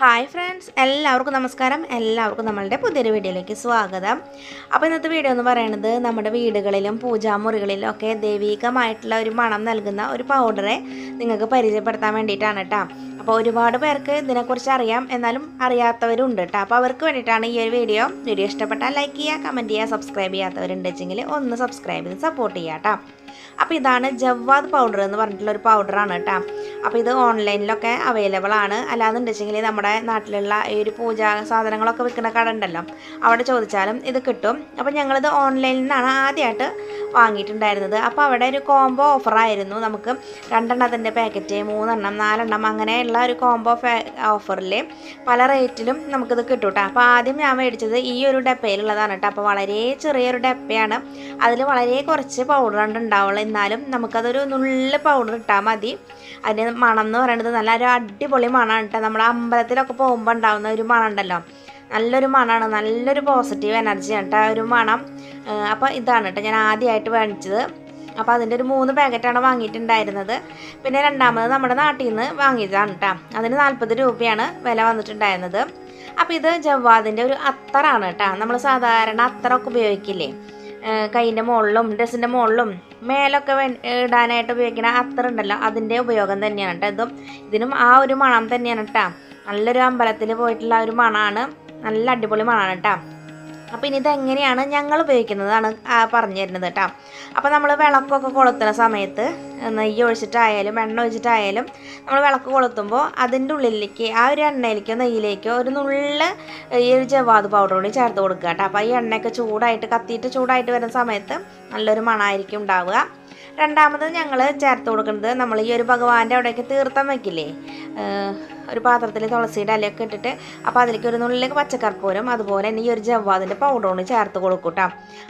Hi friends എല്ലാവർക്കും നമസ്കാരം. എല്ലാവർക്കും നമ്മളുടെ പുതിയൊരു വീഡിയോയിലേക്ക് സ്വാഗതം. അപ്പോൾ ഇന്നത്തെ വീഡിയോ എന്ന് പറയുന്നത് നമ്മുടെ വീടുകളിലും പൂജാമുറികളിലും ഒക്കെ ദൈവികമായിട്ടുള്ള ഒരു മണം നൽകുന്ന ഒരു പൗഡറെ നിങ്ങൾക്ക് പരിചയപ്പെടുത്താൻ വേണ്ടിയിട്ടാണ് കേട്ടോ അപ്പോൾ ഒരുപാട് പേർക്ക് ഇതിനെക്കുറിച്ച് അറിയാം എന്നാലും അറിയാത്തവരുണ്ട് കേട്ടോ അപ്പോൾ അവർക്ക് വേണ്ടിയിട്ടാണ് ഈ ഒരു വീഡിയോ. വീഡിയോ ഇഷ്ടപ്പെട്ടാൽ ലൈക്ക് ചെയ്യുക കമന്റ് ചെയ്യുക സബ്സ്ക്രൈബ് ചെയ്യാത്തവരുണ്ടെങ്കിൽ ഒന്ന് സബ്സ്ക്രൈബ് ചെയ്ത് സപ്പോർട്ട് ചെയ്യുക കേട്ടോ അപ്പോൾ ഇതാണ് ജവ്വാദ് പൗഡർ എന്ന് പറഞ്ഞിട്ടുള്ള ഒരു പൗഡറാണ് കേട്ടോ അപ്പോൾ ഇത് ഓൺലൈനിലൊക്കെ അവൈലബിൾ ആണ്. അല്ലാന്നുണ്ടെങ്കിൽ നമ്മുടെ നാട്ടിലുള്ള ഈ ഒരു പൂജാ സാധനങ്ങളൊക്കെ വിൽക്കുന്ന കട ഉണ്ടല്ലോ. അവിടെ ചോദിച്ചാലും ഇത് കിട്ടും. അപ്പോൾ ഞങ്ങളിത് ഓൺലൈനിൽ നിന്നാണ് ആദ്യമായിട്ട് വാങ്ങിയിട്ടുണ്ടായിരുന്നത്. അപ്പോൾ അവിടെ ഒരു കോംബോ ഓഫറായിരുന്നു നമുക്ക് രണ്ടെണ്ണത്തിന്റെ പാക്കറ്റ് മൂന്നെണ്ണം നാലെണ്ണം അങ്ങനെയുള്ള ഒരു കോംബോ ഓഫറിൽ പല റേറ്റിലും നമുക്കിത് കിട്ടും കേട്ടോ അപ്പോൾ ആദ്യം ഞാൻ മേടിച്ചത് ഈ ഒരു ഡപ്പയിലുള്ളതാണ് കേട്ടോ അപ്പോൾ വളരെ ചെറിയൊരു ഡപ്പയാണ്. അതിൽ വളരെ കുറച്ച് പൗഡർ കൊണ്ട് ഉണ്ടാവുള്ളൂ. എന്നാലും നമുക്കതൊരു നുള്ള പൗഡർ ഇട്ടാൽ മതി. അതിന് മണം എന്ന് പറയുന്നത് നല്ല ഒരു അടിപൊളി മണമാണ് കേട്ടോ നമ്മൾ അമ്പലത്തിലൊക്കെ പോകുമ്പോൾ ഉണ്ടാകുന്ന ഒരു മണം ഉണ്ടല്ലോ നല്ലൊരു മണമാണ് നല്ലൊരു പോസിറ്റീവ് എനർജിയാണ് കേട്ടോ ഒരു മണം. അപ്പോൾ ഇതാണ് കേട്ടോ ഞാൻ ആദ്യമായിട്ട് മേടിച്ചത് അപ്പോൾ അതിന്റെ ഒരു മൂന്ന് പാക്കറ്റാണ് വാങ്ങിയിട്ടുണ്ടായിരുന്നത്. പിന്നെ രണ്ടാമത് നമ്മുടെ നാട്ടിൽ നിന്ന് വാങ്ങിയതാണ് കേട്ടോ അതിന് നാൽപ്പത് രൂപയാണ് വില വന്നിട്ടുണ്ടായിരുന്നത്. അപ്പോൾ ഇത് ജവ്വാദിന്റെ ഒരു അത്തറാണ് കേട്ടോ നമ്മൾ സാധാരണ അത്തറൊക്കെ ഉപയോഗിക്കില്ലേ? കൈയിന്റെ മുകളിലും ഡ്രസ്സിന്റെ മുകളിലും മേലൊക്കെ ഇടാനായിട്ട് ഉപയോഗിക്കുന്ന അത്ര അത്തറുണ്ടല്ലോ അതിന്റെ ഉപയോഗം തന്നെയാണ് കേട്ടോ ഇതും. ഇതിനും ആ ഒരു മണം തന്നെയാണ് കേട്ടോ. നല്ലൊരു അമ്പലത്തിൽ പോയിട്ടുള്ള ഒരു മണമാണ് നല്ല അടിപൊളി മണമാണ് കേട്ടോ. അപ്പോൾ ഇനി ഇതെങ്ങനെയാണ് ഞങ്ങൾ ഉപയോഗിക്കുന്നതാണ് പറഞ്ഞു തരുന്നത് കേട്ടോ. അപ്പോൾ നമ്മൾ വിളക്കൊക്കെ കൊളുത്തുന്ന സമയത്ത് നെയ്യ് ഒഴിച്ചിട്ടായാലും എണ്ണ ഒഴിച്ചിട്ടായാലും നമ്മൾ വിളക്ക് കൊളുത്തുമ്പോൾ അതിന്റെ ഉള്ളിലേക്ക് ആ ഒരു എണ്ണയിലേക്കോ നെയ്യിലേക്കോ ഒരു നുള്ള ഈ ഒരു ജവാദ് പൗഡർ കൂടി ചേർത്ത് കൊടുക്കുക കേട്ടോ. അപ്പോൾ ഈ എണ്ണയൊക്കെ ചൂടായിട്ട് കത്തിയിട്ട് ചൂടായിട്ട് വരുന്ന സമയത്ത് നല്ലൊരു മണമായിരിക്കും ഉണ്ടാവുക. രണ്ടാമത് ഞങ്ങൾ ചേർത്ത് കൊടുക്കുന്നത് നമ്മൾ ഈ ഒരു ഭഗവാന്റെ അവിടേക്ക് തീർത്ഥം വയ്ക്കില്ലേ ഒരു പാത്രത്തിൽ തുളസിയുടെ ഇലയൊക്കെ ഇട്ടിട്ട് അപ്പോൾ അതിലേക്ക് ഒരു നുള്ളിലേക്ക് പച്ചക്കർപ്പൂരം അതുപോലെ തന്നെ ഈ ഒരു ജവ്വാതിന്റെ പൗഡറും ചേർത്ത് കൊടുക്കും കേട്ടോ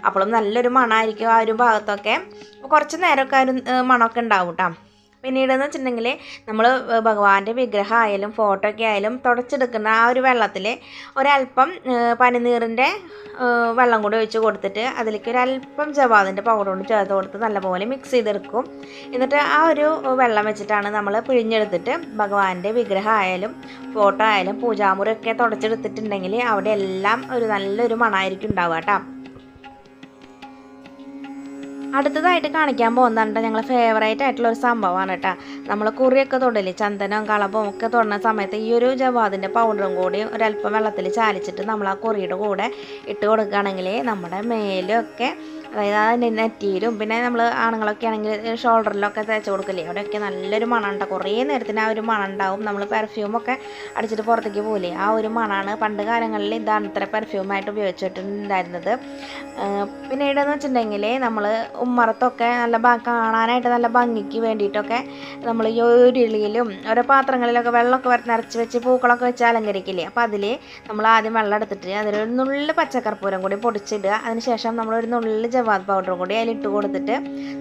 അപ്പോഴും നല്ലൊരു മണമായിരിക്കും ആ ഒരു ഭാഗത്തൊക്കെ. കുറച്ച് നേരമൊക്കെ ആ ഒരു മണമൊക്കെ ഉണ്ടാവും കേട്ടോ പിന്നീടെന്ന് വെച്ചിട്ടുണ്ടെങ്കിൽ നമ്മൾ ഭഗവാന്റെ വിഗ്രഹം ആയാലും ഫോട്ടോ ഒക്കെ ആയാലും തുടച്ചെടുക്കുന്ന ആ ഒരു വെള്ളത്തിൽ ഒരല്പം പനിനീറിന്റെ വെള്ളം കൂടി ഒഴിച്ച് കൊടുത്തിട്ട് അതിലേക്ക് ഒരല്പം ജവാദിന്റെ പൗഡർ കൊണ്ട് ചേർത്ത് കൊടുത്ത് നല്ലപോലെ മിക്സ് ചെയ്തെടുക്കും. എന്നിട്ട് ആ ഒരു വെള്ളം വെച്ചിട്ടാണ് നമ്മൾ പിഴിഞ്ഞെടുത്തിട്ട് ഭഗവാന്റെ വിഗ്രഹം ആയാലും ഫോട്ടോ ആയാലും പൂജാമുറിയൊക്കെ തുടച്ചെടുത്തിട്ടുണ്ടെങ്കിൽ അവിടെ എല്ലാം ഒരു നല്ലൊരു മണമായിരിക്കും ഉണ്ടാവുക കേട്ടോ. അടുത്തതായിട്ട് കാണിക്കാൻ പോകുന്നുണ്ട് ഞങ്ങൾ ഫേവറേറ്റ് ആയിട്ടുള്ള ഒരു സംഭവമാണ് കേട്ടോ. നമ്മൾ കുറിയൊക്കെ തൊടില്ലേ ചന്ദനവും കളപ്പും ഒക്കെ തൊടുന്ന സമയത്ത് ഈ ഒരു ജവാദിന്റെ പൗഡറും കൂടി ഒരല്പം വെള്ളത്തിൽ ചാലിച്ചിട്ട് നമ്മൾ ആ കുറിയുടെ കൂടെ ഇട്ട് കൊടുക്കുകയാണെങ്കിൽ നമ്മുടെ മേലൊക്കെ അതായത് അതിന്റെ നെറ്റിയിലും പിന്നെ നമ്മൾ ആണുങ്ങളൊക്കെ ആണെങ്കിൽ ഷോൾഡറിലൊക്കെ തേച്ച് കൊടുക്കില്ലേ? അവിടെയൊക്കെ നല്ലൊരു മണം ഉണ്ടാവും. കുറേ നേരത്തിന് ആ ഒരു മണം ഉണ്ടാവും. നമ്മൾ പെർഫ്യൂമൊക്കെ അടിച്ചിട്ട് പുറത്തേക്ക് പോകില്ലേ ആ ഒരു മണമാണ് പണ്ട് കാലങ്ങളിൽ ഇതാണ് ഇത്ര പെർഫ്യൂമായിട്ട് ഉപയോഗിച്ചിട്ടുണ്ടായിരുന്നത്. പിന്നീടെന്ന് വെച്ചിട്ടുണ്ടെങ്കിൽ നമ്മൾ ഉമ്മറത്തൊക്കെ നല്ല കാണാനായിട്ട് നല്ല ഭംഗിക്ക് വേണ്ടിയിട്ടൊക്കെ നമ്മൾ ഈ ഉരുളിയിലും ഓരോ പാത്രങ്ങളിലൊക്കെ വെള്ളമൊക്കെ നിറച്ച് വെച്ച് പൂക്കളൊക്കെ വെച്ച് അലങ്കരിക്കില്ലേ? അപ്പോൾ അതിൽ നമ്മൾ ആദ്യം വെള്ളം എടുത്തിട്ട് അതിലൊരു നുള്ളിൽ പച്ചക്കർപ്പൂരം കൂടി പൊടിച്ചിടുക. അതിനുശേഷം നമ്മളൊരു നുള്ളിൽ ജവാദ് പൗഡറും കൂടി അതിലിട്ട് കൊടുത്തിട്ട്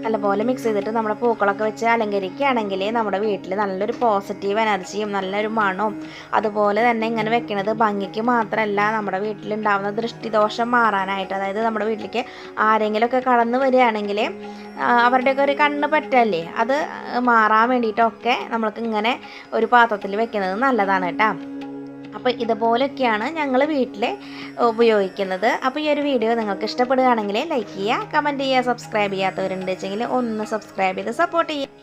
നല്ലപോലെ മിക്സ് ചെയ്തിട്ട് നമ്മുടെ പൂക്കളൊക്കെ വെച്ച് അലങ്കരിക്കുകയാണെങ്കിൽ നമ്മുടെ വീട്ടിൽ നല്ലൊരു പോസിറ്റീവ് എനർജിയും നല്ലൊരു മണവും അതുപോലെ തന്നെ ഇങ്ങനെ വെക്കുന്നത് ഭംഗിക്ക് മാത്രമല്ല നമ്മുടെ വീട്ടിലുണ്ടാവുന്ന ദൃഷ്ടിദോഷം മാറാനായിട്ട്. അതായത് നമ്മുടെ വീട്ടിലേക്ക് ആരെങ്കിലുമൊക്കെ കടന്നു വരികയാണെങ്കിൽ അവരുടെയൊക്കെ ഒരു കണ്ണ് പറ്റല്ലേ? അത് മാറാൻ വേണ്ടിയിട്ടൊക്കെ നമ്മൾക്ക് ഇങ്ങനെ ഒരു പാത്രത്തിൽ വെക്കുന്നത് നല്ലതാണ് കേട്ടോ. അപ്പോൾ ഇതുപോലൊക്കെയാണ് ഞങ്ങൾ വീട്ടിൽ ഉപയോഗിക്കുന്നത്. അപ്പോൾ ഈ ഒരു വീഡിയോ നിങ്ങൾക്ക് ഇഷ്ടപ്പെടുകയാണെങ്കിൽ ലൈക്ക് ചെയ്യുക കമന്റ് ചെയ്യുക സബ്സ്ക്രൈബ് ചെയ്യാത്തവരുണ്ട് വെച്ചെങ്കിൽ ഒന്ന് സബ്സ്ക്രൈബ് ചെയ്ത് സപ്പോർട്ട് ചെയ്യുക.